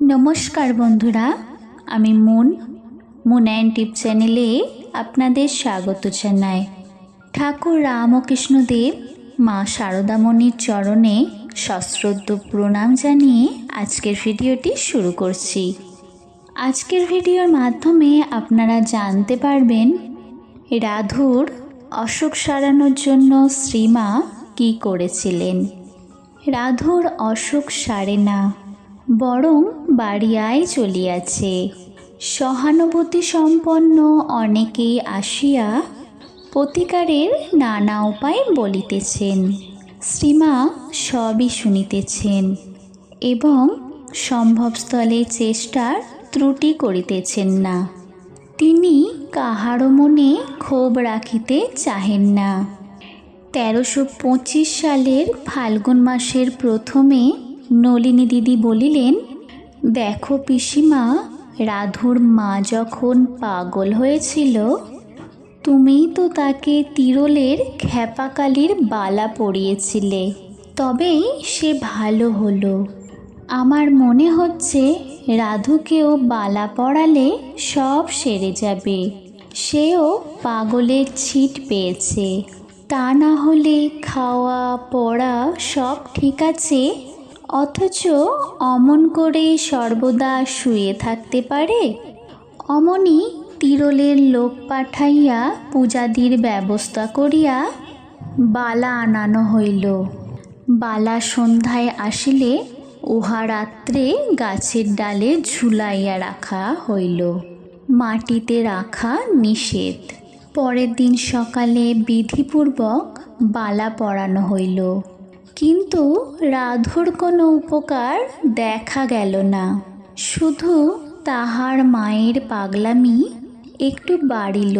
নমস্কার বন্ধুরা, আমি মুন মুন অ্যান্ড টিপ চ্যানেলে আপনাদের স্বাগত জানাই। ঠাকুর রামকৃষ্ণদেব মা শারদামণির চরণে সশ্রদ্ধ প্রণাম জানিয়ে আজকের ভিডিওটি শুরু করছি। আজকের ভিডিওর মাধ্যমে আপনারা জানতে পারবেন রাধুর অসুখ সারানোর জন্য শ্রীমা কী করেছিলেন। রাধুর অসুখ সারে না, বরং বাড়িয়ায় চলিয়াছে। সহানুভূতি সম্পন্ন অনেকেই আসিয়া প্রতিকারের নানা উপায় বলিতেছেন। শ্রীমা সবই শুনিতেছেন এবং সম্ভবস্থলে চেষ্টার ত্রুটি করিতেছেন না। তিনি কাহারও মনে ক্ষোভ রাখিতে চাহেন না। তেরোশো পঁচিশ সালের ফাল্গুন মাসের প্রথমে নলিনী দিদি বলিলেন দেখো পিসিমা, রাধুর মা যখন পাগল হয়েছিল, তুমিই তো তাকে তিরলের খ্যাপাকালির বালা পরিয়েছিলে। তবেই সে ভালো হলো। আমার মনে হচ্ছে রাধুকেও বালা পড়ালে সব সেরে যাবে। সেও পাগলের ছিট পেয়েছে। তা না হলে খাওয়া, পড়া সব ঠিক আছে অথচ অমন করে সর্বদা শুয়ে থাকতে পারে? অমনি তিরলের লোক পাঠাইয়া পূজাদির ব্যবস্থা করিয়া বালা আনানো হইল। বালা সন্ধ্যায় আসিলে উহা রাত্রে গাছের ডালে ঝুলাইয়া রাখা হইল। মাটিতে রাখা নিষেধ। পরের দিন সকালে বিধিপূর্বক বালা পরানো হইল। কিন্তু রাধুর কোনো উপকার দেখা গেল না। শুধু তাহার মায়ের পাগলামি একটু বাড়িল।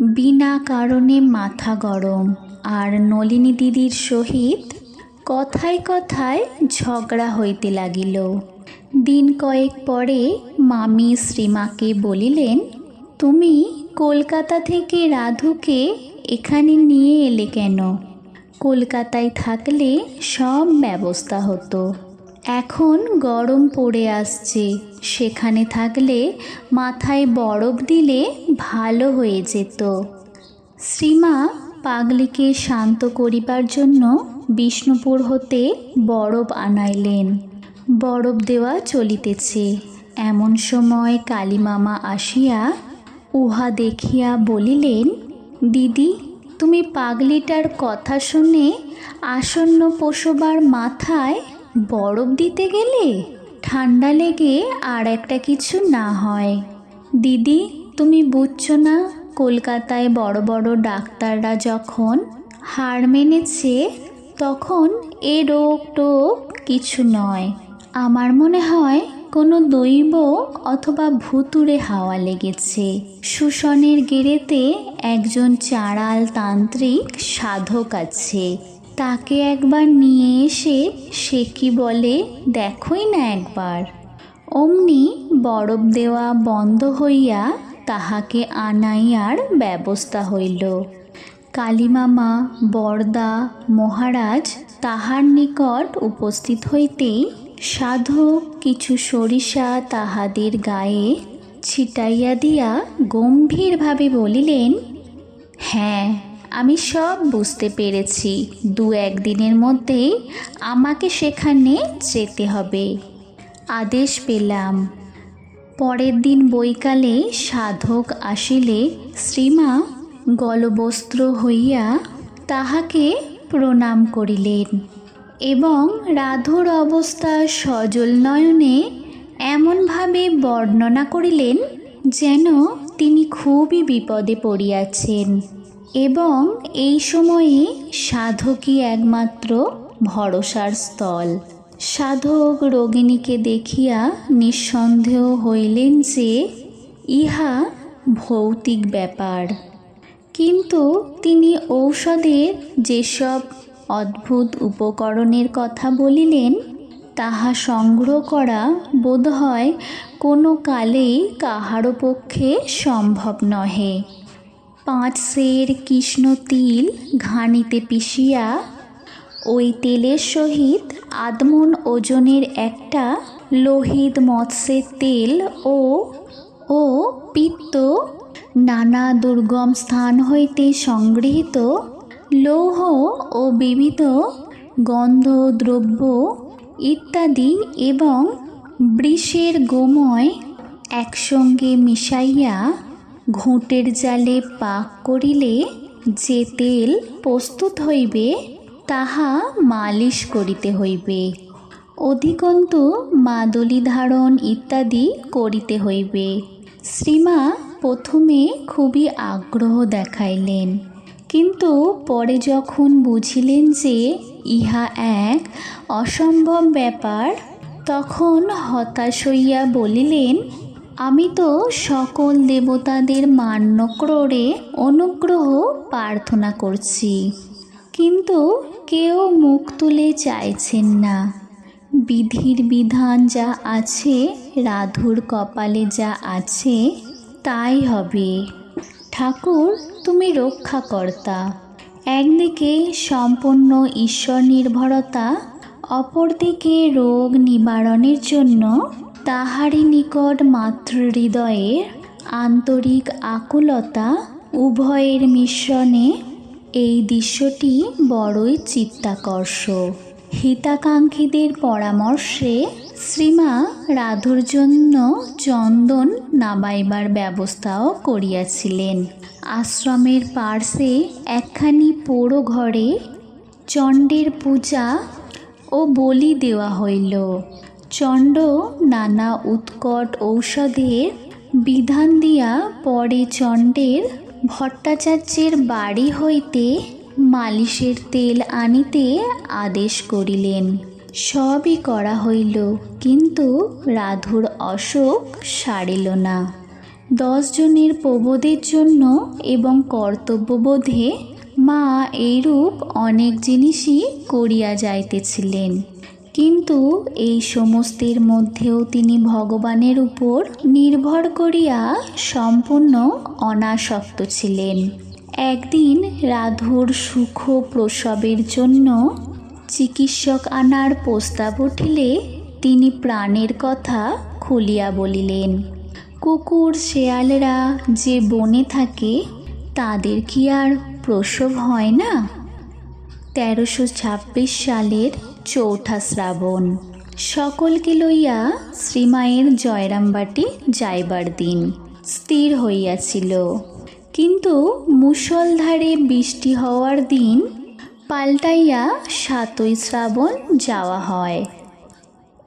বিনা কারণে মাথা গরম আর নলিনী দিদির সহিত কথায় কথায় ঝগড়া হইতে লাগিল। দিন কয়েক পরে মামি শ্রীমাকে বলিলেন, তুমি কলকাতা থেকে রাধুকে এখানে নিয়ে এলে কেন? কলকাতায় থাকলে সব ব্যবস্থা হতো। এখন গরম পড়ে আসছে। সেখানে থাকলে মাথায় বরফ দিলে ভালো হয়ে যেত। শ্রীমা পাগলিকে শান্ত করিবার জন্য বিষ্ণুপুর হতে বরফ আনাইলেন। বরফ দেওয়া চলিতেছে। এমন সময় কালীমামা আসিয়া উহা দেখিয়া বলিলেন, দিদি তুমি পাগলিটার কথা শুনে আসন্ন পশোবার মাথায় বরফ দিতে গেলে ঠান্ডা লেগে আর একটা কিছু না হয়। দিদি, তুমি বুঝছ না, কলকাতায় বড় বড় ডাক্তাররা যখন হার মেনেছে, তখন এ রোগ টোগ কিছু নয়। আমার মনে হয় কোনো দৈব অথবা ভুতুরে হাওয়া লেগেছে। সুশনের গেরেতে একজন চাড়াল তান্ত্রিক সাধক আছে। তাকে একবার নিয়ে এসে সে কি বলে দেখোই না একবার। অমনি বরফ দেওয়া বন্ধ হইয়া তাহাকে আনাইয়ার ব্যবস্থা হইল। কালীমামা, বরদা, মহারাজ তাহার নিকট উপস্থিত হইতেই সাধক কিছু সরিষা তাহাদের গায়ে ছিটাইয়া দিয়া গম্ভীরভাবে বলিলেন হ্যাঁ আমি সব বুঝতে পেরেছি। দু একদিনের মধ্যেই আমাকে সেখানে যেতে হবে। আদেশ পেলাম। পরের দিন বৈকালে সাধক আসিলে শ্রীমা গলবস্ত্র হইয়া তাহাকে প্রণাম করিলেন। এবং রাধুর অবস্থা সজল নয়নে এমনভাবে বর্ণনা করিলেন যেন তিনি খুবই বিপদে পড়িয়াছেন। এবং এই সময়ে সাধকই একমাত্র ভরসার স্থল। সাধক রোগিণীকে দেখিয়া নিঃসন্দেহ হইলেন যে ইহা ভৌতিক ব্যাপার। কিন্তু তিনি ঔষধের যেসব অদ্ভুত উপকরণের কথা বলিলেন, তাহা সংগ্রহ করা বোধহয় কোনো কালেই কাহারও পক্ষে সম্ভব নহে। পাঁচ সের কৃষ্ণ তিল ঘানিতে পিষিয়া, ওই তেলের সহিত আদমন ওজনের একটা লোহিত মৎস্যের তেল ও ও পিত্ত নানা দুর্গম স্থান হইতে সংগৃহীত লৌহ ও বিবিধ গন্ধ, দ্রব্য ইত্যাদি এবং বৃষের গোময় একসঙ্গে মিশাইয়া ঘুঁটের জালে পাক করিলে যে তেল প্রস্তুত হইবে, তাহা মালিশ করিতে হইবে। অধিকন্তু মাদুলি ধারণ ইত্যাদি করিতে হইবে। শ্রীমা প্রথমে খুবই আগ্রহ দেখাইলেন। কিন্তু পরে যখন বুঝিলেন যে ইহা এক অসম্ভব ব্যাপার, তখন হতাশ হইয়া বলিলেন, আমি তো সকল দেবতাদের মান্য করে অনুগ্রহ প্রার্থনা করছি। কিন্তু কেউ মুখ তুলে চাইছেন না। বিধির বিধান যা আছে, রাধুর কপালে যা আছে, তাই হবে। ঠাকুর তুমি রক্ষাকর্তা। একদিকে সম্পূর্ণ ঈশ্বর নির্ভরতা, অপরদিকে রোগ নিবারণের জন্য তাহারই নিকট মাতৃহৃদয়ের আন্তরিক আকুলতা উভয়ের মিশ্রণে এই দৃশ্যটি বড়ই চিত্তাকর্ষ হিতাকাঙ্ক্ষীদের পরামর্শে শ্রীমা রাধুর জন্য চন্দন নামাইবার ব্যবস্থাও করিয়াছিলেন। আশ্রমের পার্শ্বে একখানি পোড়ো ঘরে চণ্ডের পূজা ও বলি দেওয়া হইল। চণ্ড নানা উৎকট ঔষধের বিধান দিয়া পরে চণ্ডের ভট্টাচার্যের বাড়ি হইতে মালিশের তেল আনিতে আদেশ করিলেন। সবই করা হইল, কিন্তু রাধুর অসুখ সারিল না। দশজনের প্রবোধের জন্য এবং কর্তব্যবোধে মা এইরূপ অনেক জিনিসই করিয়া যাইতেছিলেন। কিন্তু এই সমস্তের মধ্যেও তিনি ভগবানের উপর নির্ভর করিয়া সম্পূর্ণ অনাসক্ত ছিলেন। একদিন রাধুর সুখ প্রসবের জন্য চিকিৎসক আনার প্রস্তাব উঠিলে তিনি প্রাণের কথা খুলিয়া বলিলেন কুকুর শেয়ালরা যে বনে থাকে, তাদের কি আর প্রসব হয় না? তেরোশো ছাব্বিশ সালের চৌঠা শ্রাবণ। সকলকে লইয়া শ্রীমায়ের জয়রামবাটি যাইবার দিন স্থির হইয়াছিল। কিন্তু মুষলধারে বৃষ্টি হওয়ার দিন পাল্টাইয়া সাতই শ্রাবণ যাওয়া হয়।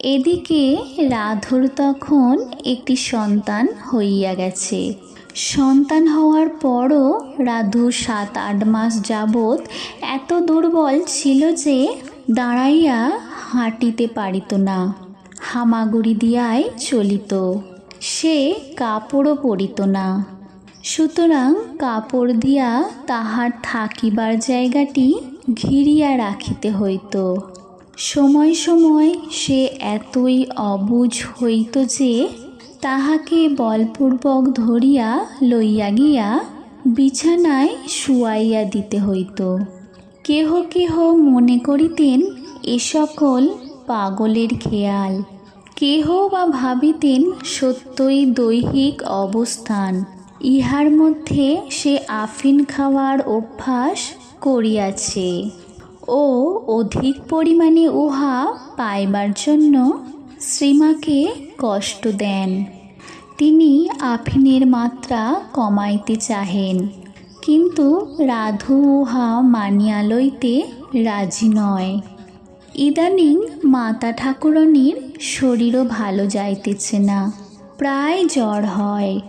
এদিকে রাধুর তখন একটি সন্তান হইয়া গেছে। সন্তান হওয়ার পরও রাধু সাত আট মাস যাবৎ এত দুর্বল ছিল যে দাঁড়াইয়া হাঁটিতে পারিত না, হামাগুড়ি দিয়াই চলিত। সে কাপড়ও পরিত না। সুতরাং কাপড় দিয়া তাহার থাকিবার জায়গাটি ঘিরিয়া রাখিতে হইত। সময় সময় সে এতই অবুঝ হইত যে তাহাকে বলপূর্বক ধরিয়া লইয়া গিয়া বিছানায় শুয়াইয়া দিতে হইত। কেহ কেহ মনে করিতেন, এ সকল পাগলের খেয়াল। কেহ বা ভাবিতেন, সত্যই দৈহিক অবস্থান। ইহার মধ্যে সে আফিন খাওয়ার অভ্যাস করিয়াছে। ও অধিক পরিমাণে উহা পাইবার জন্য শ্রীমাকে কষ্ট দেন। তিনি আফিনের মাত্রা কমাইতে চাহেন, কিন্তু রাধু উহা মানিয়া লইতে রাজি নয়। ইদানিং মাতা ঠাকুরণীর শরীরও ভালো যাইতেছে না, প্রায় জ্বর হয়।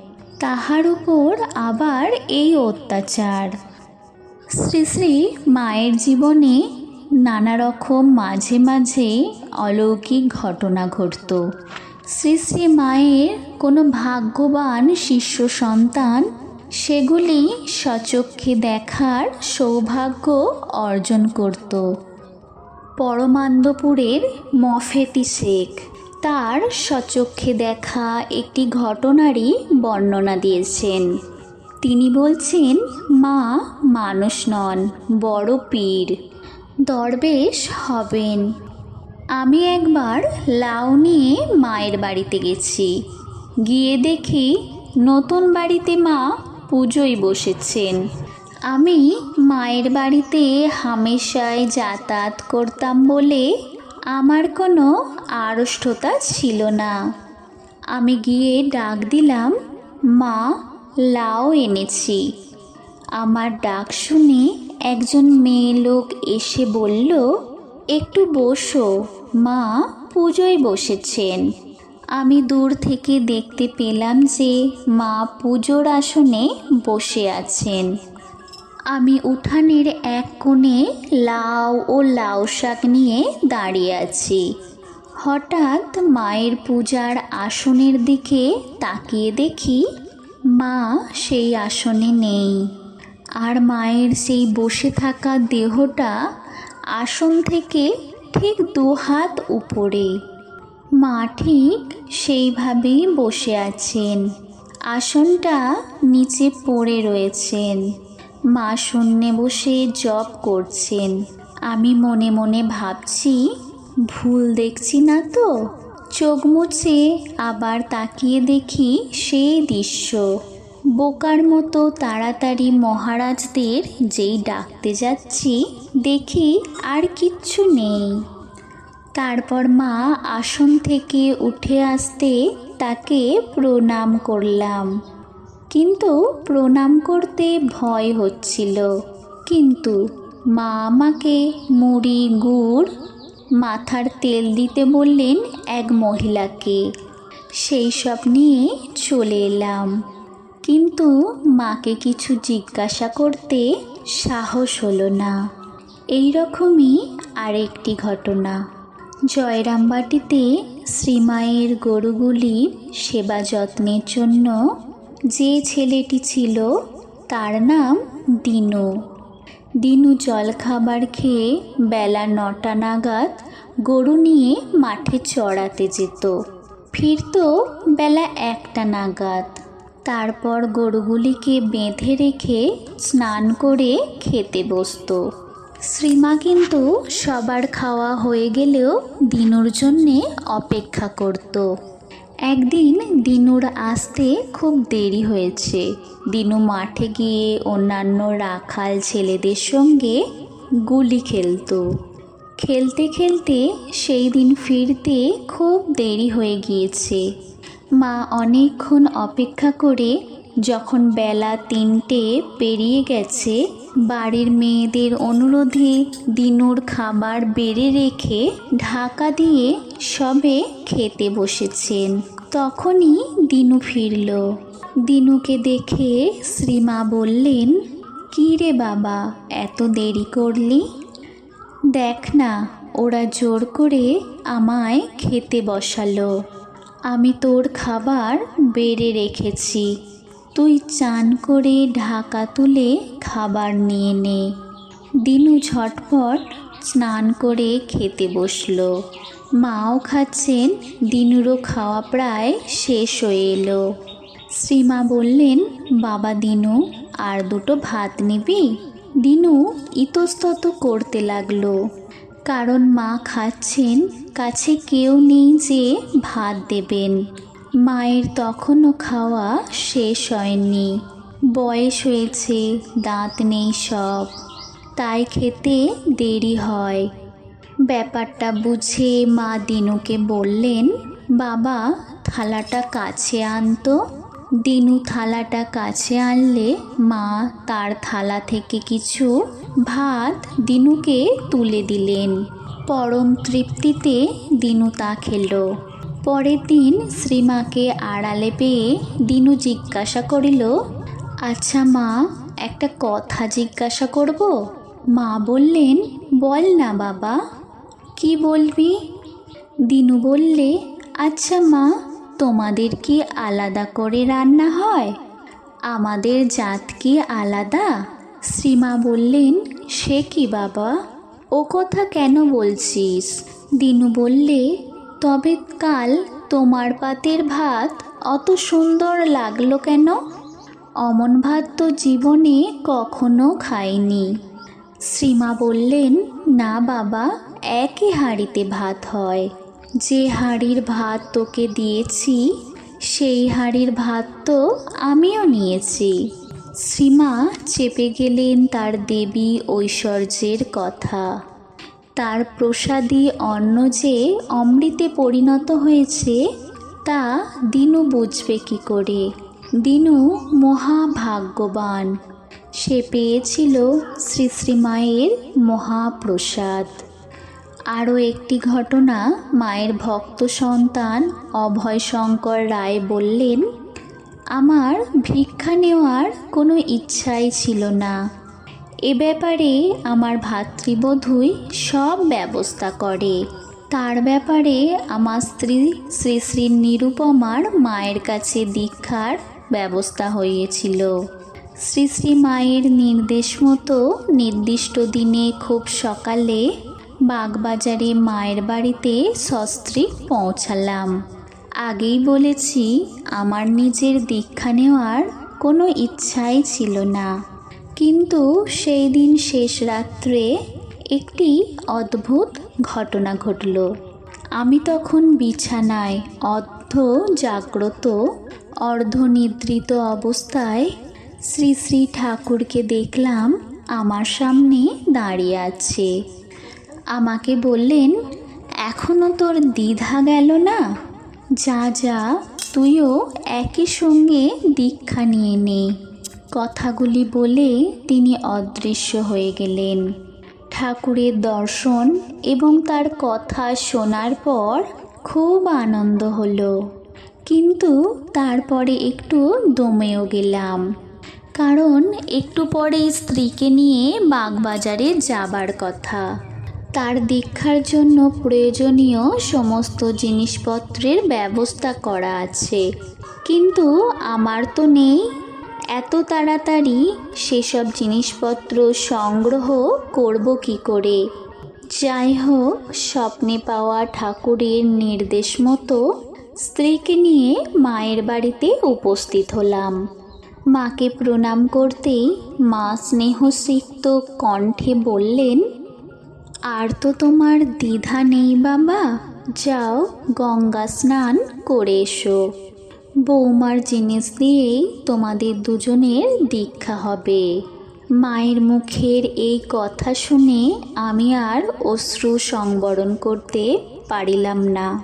তাহার উপর আবার এই অত্যাচার। শ্রী শ্রী মায়ের জীবনে নানা রকম মাঝে মাঝে অলৌকিক ঘটনা ঘটত। শ্রী শ্রী মায়ের কোনো ভাগ্যবান শিষ্য সন্তান সেগুলি সচক্ষে দেখার সৌভাগ্য অর্জন করত। পরমান্দপুরের মফেতি শেখ তার সচক্ষে দেখা একটি ঘটনারই বর্ণনা দিয়েছেন। তিনি বলছেন, মা মানুষ নন, বড় পীর। দরবেশ হবেন। আমি একবার লাউ নিয়ে মায়ের বাড়িতে গেছি। গিয়ে দেখি নতুন বাড়িতে মা পুজোয় বসেছেন। আমি মায়ের বাড়িতে হামেশায় যাতায়াত করতাম বলে আমার কোনো আড়ষ্টতা ছিল না। আমি গিয়ে ডাক দিলাম, মা লাউ এনেছি। আমার ডাক শুনে একজন মেয়ে লোক এসে বলল, একটু বসো, মা পুজোয় বসেছেন। আমি দূর থেকে দেখতে পেলাম যে মা পুজোর আসনে বসে আছেন। আমি উঠানের এক কোণে লাউ ও লাউ শাক নিয়ে দাঁড়িয়ে আছি। হঠাৎ মায়ের পূজার আসনের দিকে তাকিয়ে দেখি মা সেই আসনে নেই। আর মায়ের সেই বসে থাকা দেহটা আসন থেকে ঠিক দু হাত উপরে। মা ঠিক সেইভাবেই বসে আছেন। আসনটা নিচে পড়ে রয়েছেন। মা শূন্যে বসে জব করছেন। আমি মনে মনে ভাবছি, ভুল দেখছি না তো? চোখ মুছে আবার তাকিয়ে দেখি সেই দৃশ্য। বোকার মতো তাড়াতাড়ি মহারাজদের যেই ডাকতে যাচ্ছি, দেখি আর কিচ্ছু নেই। তারপর মা আসন থেকে উঠে আসতে তাকে প্রণাম করলাম। কিন্তু প্রণাম করতে ভয় হচ্ছিল। কিন্তু মা আমাকে মুড়ি, গুড় মাথার তেল দিতে বললেন এক মহিলাকে। সেই সব নিয়ে চলে এলাম। কিন্তু মাকে কিছু জিজ্ঞাসা করতে সাহস হলো না। এই রকমই আরেকটি ঘটনা। জয়রামবাটিতে শ্রীমায়ের গরুগুলির সেবা যত্নের জন্য যে ছেলেটি ছিল, তার নাম দিনু। দিনু জলখাবার খেয়ে বেলা নটা নাগাদ গরু নিয়ে মাঠে চড়াতে যেত। ফিরত বেলা একটা নাগাদ। তারপর গরুগুলিকে বেঁধে রেখে স্নান করে খেতে বসতো। শ্রীমা কিন্তু সবার খাওয়া হয়ে গেলেও দিনুর জন্যে অপেক্ষা করত। একদিন দিনুর আসতে খুব দেরি হয়েছে। দিনু মাঠে গিয়ে অন্যান্য রাখাল ছেলেদের সঙ্গে গুলি খেলতো। খেলতে খেলতে সেই দিন ফিরতে খুব দেরি হয়ে গিয়েছে। মা অনেকক্ষণ অপেক্ষা করে যখন বেলা তিনটে পেরিয়ে গেছে, বাড়ির মেয়েদের অনুরোধে দিনুর খাবার বেড়ে রেখে ঢাকা দিয়ে সবে খেতে বসেছেন। তখনই দিনু ফিরল। দিনুকে দেখে শ্রীমা বললেন, কী রে বাবা, এত দেরি করলি? দেখ না, ওরা জোর করে আমায় খেতে বসালো। আমি তোর খাবার বেড়ে রেখেছি। তুই চান করে ঢাকা তুলে খাবার নিয়ে নে। দিনু ঝটপট স্নান করে খেতে বসল। মাও খাচ্ছেন, দিনুরও খাওয়া প্রায় শেষ হয়ে এলো। শ্রীমা বললেন, বাবা দিনু, আর দুটো ভাত নিবি? দিনু ইতস্তত করতে লাগল। কারণ মা খাচ্ছেন, কাছে কেউ নেই যে ভাত দেবেন। মায়ের তখনও খাওয়া শেষ হয়নি। বয়স হয়েছে, দাঁত নেই সব। তাই খেতে দেরি হয়। ব্যাপারটা বুঝে মা দিনুকে বললেন, বাবা, থালাটা কাছে আনতো। দিনু থালাটা কাছে আনলে মা তার থালা থেকে কিছু ভাত দিনুকে তুলে দিলেন। পরম তৃপ্তিতে দিনু তা খেলো। পরের দিন শ্রীমাকে আড়ালে পেয়ে দিনু জিজ্ঞাসা করিল আচ্ছা মা, একটা কথা জিজ্ঞাসা করব? মা বললেন, বল না বাবা। কি বলবি? দিনু বললে আচ্ছা মা, তোমাদের কি আলাদা করে রান্না হয়? আমাদের জাত কি আলাদা? শ্রীমা বললেন, সে কি বাবা? ও কথা কেন বলছিস? দিনু বললে তবে কাল তোমার পাতের ভাত অত সুন্দর লাগল কেন? অমন ভাত তো জীবনে কখনো খাইনি। শ্রীমা বললেন, না বাবা, একই হাঁড়িতে ভাত হয়। যে হাঁড়ির ভাত তোকে দিয়েছি, সেই হাঁড়ির ভাত তো আমিও নিয়েছি। শ্রীমা চেপে গেলেন তার দেবী ঐশ্বর্যের কথা। তার প্রসাদী অন্ন যে অমৃতে পরিণত হয়েছে, তা দিনু বুঝবে কি করে? দিনু মহাভাগ্যবান। সে পেয়েছিল শ্রী শ্রী মায়ের মহাপ্রসাদ। আরও একটি ঘটনা মায়ের ভক্ত সন্তান অভয় শঙ্কর রায় বললেন, আমার ভিক্ষা নেওয়ার কোনো ইচ্ছাই ছিল না। এ ব্যাপারে আমার ভাতৃবধূই সব ব্যবস্থা করে। তার ব্যাপারে আমার স্ত্রী শ্রী শ্রী নিরুপমার মায়ের কাছে দীক্ষার ব্যবস্থা হয়েছিল। শ্রী শ্রী মায়ের নির্দেশ মতো নির্দিষ্ট দিনে খুব সকালে বাগবাজারে মায়ের বাড়িতে সস্ত্রীক পৌঁছালাম। আগেই বলেছি, আমার নিজের দীক্ষা নেওয়ার কোনো ইচ্ছাই ছিল না। কিন্তু সেই দিন শেষ রাত্রে একটি অদ্ভুত ঘটনা ঘটল। আমি তখন বিছানায় অর্ধ জাগ্রত, অর্ধনিদ্রিত অবস্থায় শ্রী শ্রী ঠাকুরকে দেখলাম আমার সামনে দাঁড়িয়ে আছে। আমাকে বললেন এখনও তোর দ্বিধা গেল না? যা যা, তুইও একই সঙ্গে দীক্ষা নিয়ে নে। কথাগুলি বলে তিনি অদৃশ্য হয়ে গেলেন। ঠাকুরের দর্শন এবং তার কথা শোনার পর খুব আনন্দ হলো। কিন্তু তারপরে একটু দমেও গেলাম। কারণ একটু পরেই স্ত্রীকে নিয়ে বাগবাজারে যাবার কথা। তার দীক্ষার জন্য প্রয়োজনীয় সমস্ত জিনিসপত্রের ব্যবস্থা করা আছে। কিন্তু আমার তো নেই। এত তাড়াতাড়ি সেসব জিনিসপত্র সংগ্রহ করব কি করে? যাই হোক স্বপ্নে পাওয়া ঠাকুরের নির্দেশ মতো স্ত্রীকে নিয়ে মায়ের বাড়িতে উপস্থিত হলাম। মাকে প্রণাম করতেই মা স্নেহসিক্ত কণ্ঠে বললেন, আর তো তোমার দ্বিধা নেই বাবা, যাও গঙ্গা স্নান করে এসো। বৌমার জিনিস দিয়েই তোমাদের দুজনের দীক্ষা হবে। মায়ের মুখের এই কথা শুনে আমি আর অশ্রু সংবরণ করতে পারিলাম না।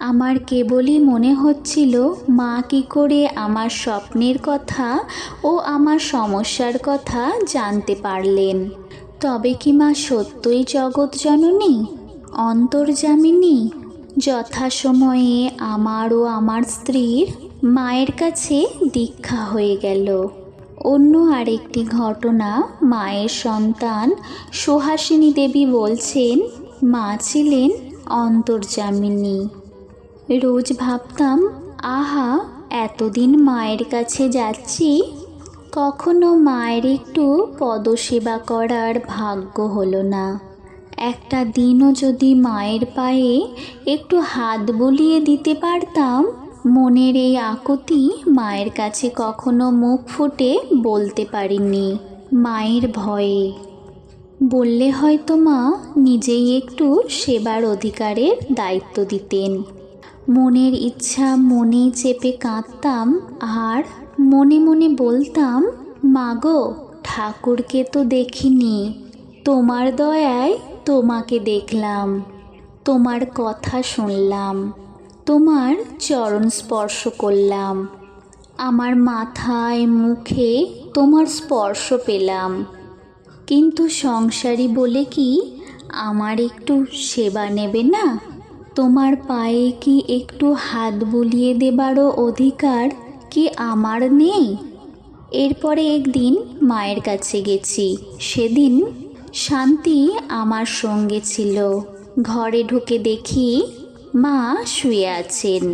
আমার কেবলই মনে হচ্ছিল, মা কি করে আমার স্বপ্নের কথা ও আমার সমস্যার কথা জানতে পারলেন। তবে কি মা সত্যই জগৎ জননী অন্তর্জামিনী যথাসময়ে আমার ও আমার স্ত্রীর মায়ের কাছে দীক্ষা হয়ে গেল। অন্য আরেকটি ঘটনা মায়ের সন্তান সুহাসিনী দেবী বলছেন, মা ছিলেন অন্তর্জামিনী রোজ ভাবতাম, আহা, এতদিন মায়ের কাছে যাচ্ছি। কখনো মায়ের একটু পদসেবা করার ভাগ্য হলো না। একটা দিনও যদি মায়ের পায়ে একটু হাত বুলিয়ে দিতে পারতাম, মনের এই আকুতি মায়ের কাছে কখনো মুখ ফুটে বলতে পারিনি, মায়ের ভয়ে। বললে হয়তো মা নিজেই একটু সেবার অধিকারের দায়িত্ব দিতেন। মনের ইচ্ছা মনে চেপে কাঁদতাম, আর মনে মনে বলতাম মাগো ঠাকুরকে তো দেখিনি। তোমার দয়ায় তোমাকে দেখলাম, তোমার কথা শুনলাম, তোমার চরণ স্পর্শ করলাম, আমার মাথায় মুখে তোমার স্পর্শ পেলাম। কিন্তু সংসারী বলে কি, আমার একটু সেবা নেবে না? তোমার পায়ে কি একটু হাত বুলিয়ে দেবারও অধিকার কি আমার নেই? এরপরে একদিন মায়ের কাছে গেছি, সেদিন শান্তি আমার সঙ্গে ছিল। ঘরে ঢুকে দেখি মা শুয়ে আছেন।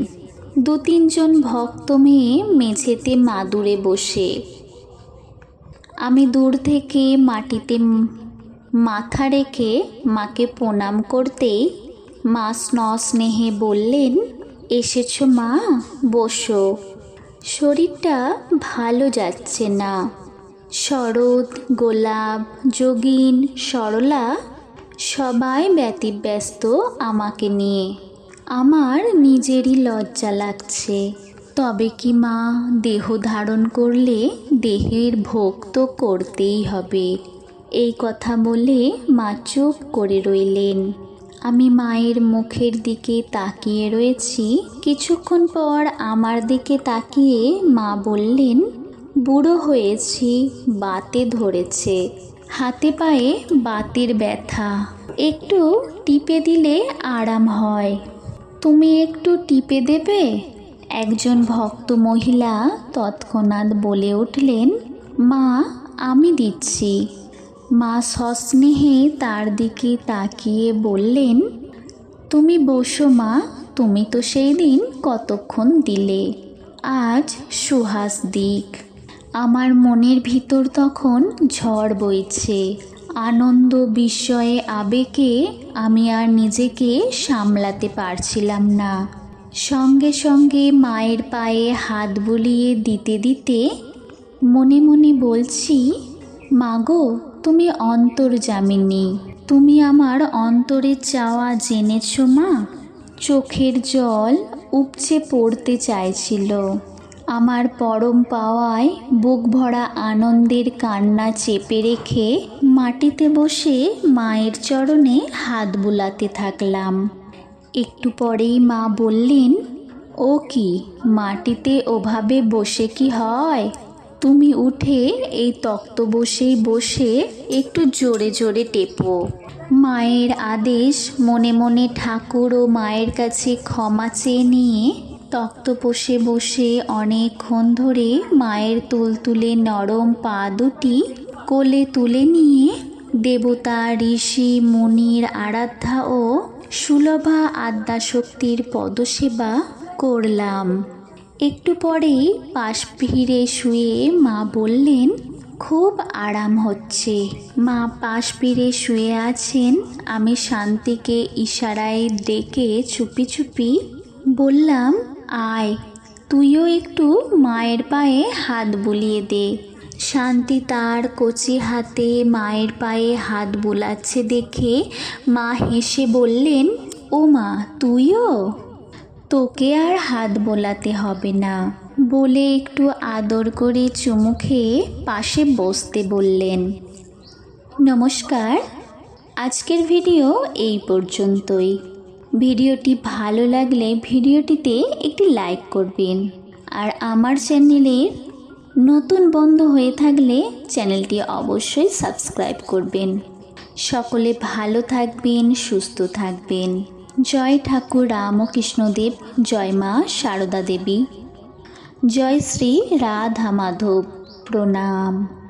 দু তিনজন ভক্ত মেয়ে মেঝেতে মাদুরে বসে। আমি দূর থেকে মাটিতে মাথা রেখে মাকে প্রণাম করতেই মা স্নেহে বললেন, এসেছ মা, বসো। শরীরটা ভালো যাচ্ছে না। শরৎ, গোলাপ, যোগিন, সরলা সবাই ব্যতিব্যস্ত আমাকে নিয়ে। আমার নিজেরই লজ্জা লাগছে। তবে কি মা, দেহ ধারণ করলে দেহের ভোগ তো করতেই হবে। এই কথা বলে মা চুপ করে রইলেন। আমি মায়ের মুখের দিকে তাকিয়ে রয়েছি। কিছুক্ষণ পর আমার দিকে তাকিয়ে মা বললেন বুড়ো হয়েছি, বাতে ধরেছে। হাতে পায়ে বাতের ব্যথা। একটু টিপে দিলে আরাম হয়। তুমি একটু টিপে দেবে? একজন ভক্ত মহিলা তৎক্ষণাৎ বলে উঠলেন, মা, আমি দিচ্ছি। মা সস্নেহে তার দিকে তাকিয়ে বললেন, তুমি বসো মা, তুমি তো সেই দিন কতক্ষণ দিলে। আজ সুহাস দিক। আমার মনের ভিতর তখন ঝড় বইছে। আনন্দ বিস্ময়ে আবেগে আমি আর নিজেকে সামলাতে পারছিলাম না। সঙ্গে সঙ্গে মায়ের পায়ে হাত বুলিয়ে দিতে দিতে মনে মনে বলছি, মাগো, তুমি অন্তর অন্তর্জামিনী তুমি আমার অন্তরে চাওয়া জেনেছ মা। চোখের জল উপচে পড়তে চাইছিল। আমার পরম পাওয়ায় বুক ভরা আনন্দের কান্না চেপে রেখে মাটিতে বসে মায়ের চরণে হাত বুলাতে থাকলাম। একটু পরেই মা বললেন, ও কি, মাটিতে ওভাবে বসে কি হয়? তুমি উঠে এই তক্ত বসেই বসে একটু জোরে জোরে টেপো। মায়ের আদেশ মনে মনে ঠাকুর ও মায়ের কাছে ক্ষমা চেয়ে নিয়ে তক্ত বসে বসে অনেকক্ষণ ধরে মায়ের তুলতুলে নরম পা দুটি কোলে তুলে নিয়ে দেবতা, ঋষি, মুনির আরাধ্যা ও সুলভা আদ্যাশক্তির পদসেবা করলাম। একটু পরেই পাশ ফিরে শুয়ে মা বললেন, খুব আরাম হচ্ছে। মা পাশ ফিরে শুয়ে আছেন। আমি শান্তিকে ইশারায় ডেকে চুপি চুপি বললাম আয়, তুইও একটু মায়ের পায়ে হাত বুলিয়ে দে। শান্তি তার কচি হাতে মায়ের পায়ে হাত বোলাচ্ছে দেখে মা হেসে বললেন, ও মা, তুইও? তোকে আর হাত বোলাতে হবে না। বলে একটু আদর করে চুমু খেয়ে পাশে বসতে বললেন। নমস্কার, আজকের ভিডিও এই পর্যন্তই। ভিডিওটি ভালো লাগলে ভিডিওটিতে একটি লাইক করবেন। আর আমার চ্যানেলের নতুন বন্ধ হয়ে থাকলে চ্যানেলটি অবশ্যই সাবস্ক্রাইব করবেন। সকলে ভালো থাকবেন, সুস্থ থাকবেন। জয় ঠাকুর, রামকৃষ্ণদেব, জয় মা সারদা দেবী। জয় শ্রী রাধা মাধব। প্রণাম।